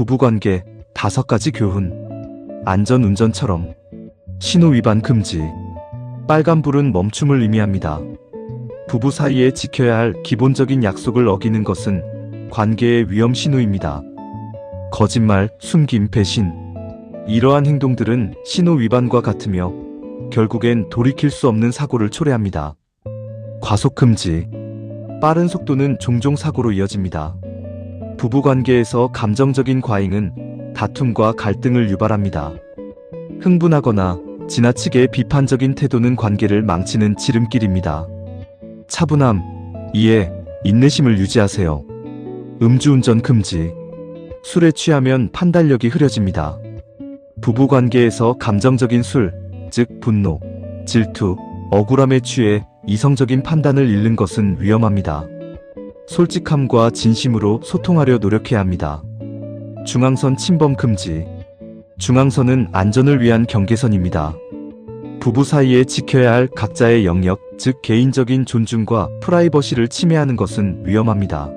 부부관계 다섯 가지 교훈. 안전운전처럼. 신호 위반 금지. 빨간불은 멈춤을 의미합니다. 부부 사이에 지켜야 할 기본적인 약속을 어기는 것은 관계의 위험 신호입니다. 거짓말, 숨김, 배신. 이러한 행동들은 신호 위반과 같으며 결국엔 돌이킬 수 없는 사고를 초래합니다. 과속 금지. 빠른 속도는 종종 사고로 이어집니다. 부부 관계에서 감정적인 과잉은 다툼과 갈등을 유발합니다. 흥분하거나 지나치게 비판적인 태도는 관계를 망치는 지름길입니다. 차분함, 이해, 인내심을 유지하세요. 음주운전 금지. 술에 취하면 판단력이 흐려집니다. 부부 관계에서 감정적인 술, 즉 분노, 질투, 억울함에 취해 이성적인 판단을 잃는 것은 위험합니다. 솔직함과 진심으로 소통하려 노력해야 합니다. 중앙선 침범 금지. 중앙선은 안전을 위한 경계선입니다. 부부 사이에 지켜야 할 각자의 영역, 즉 개인적인 존중과 프라이버시를 침해하는 것은 위험합니다.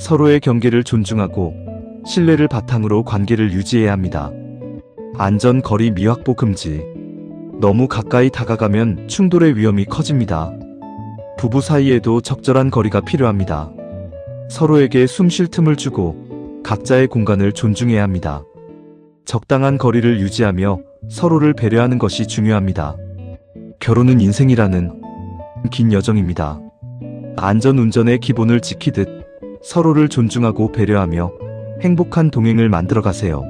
서로의 경계를 존중하고 신뢰를 바탕으로 관계를 유지해야 합니다. 안전 거리 미확보 금지. 너무 가까이 다가가면 충돌의 위험이 커집니다. 부부 사이에도 적절한 거리가 필요합니다. 서로에게 숨 쉴 틈을 주고 각자의 공간을 존중해야 합니다. 적당한 거리를 유지하며 서로를 배려하는 것이 중요합니다. 결혼은 인생이라는 긴 여정입니다. 안전 운전의 기본을 지키듯 서로를 존중하고 배려하며 행복한 동행을 만들어 가세요.